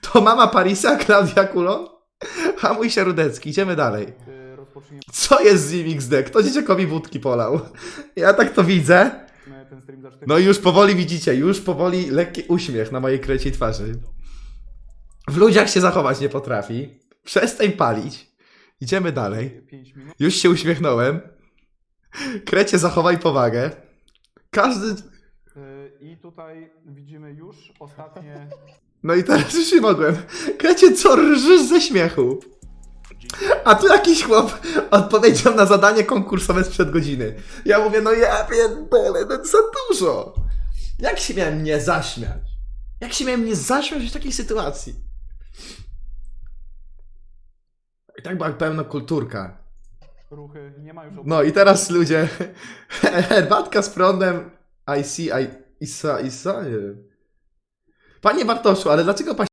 To mama Parisa, Klaudia Kulon? Hamuj się Rudecki, idziemy dalej. Co jest z nim XD? Kto dzieciakowi wódki polał? Ja tak to widzę. ten stream za 4 No i już powoli widzicie, już powoli lekki uśmiech na mojej kreciej twarzy. W ludziach się zachować nie potrafi. Przestań palić. Idziemy dalej. 5 minut. Już się uśmiechnąłem. Krecie, zachowaj powagę. Każdy... I tutaj widzimy już ostatnie No i teraz już nie mogłem. Krecie, co rżysz ze śmiechu? A tu jakiś chłop odpowiedział na zadanie konkursowe sprzed godziny. Ja mówię, no ja pierdolę, no za dużo. Jak się miałem nie zaśmiać? Jak się miałem nie zaśmiać w takiej sytuacji? I tak była pełna kulturka. ruchy. Nie ma już No i teraz ludzie. Herbatka z prądem. I see, I. Isa, Isa? Nie wiem. Panie Bartoszu, ale dlaczego pan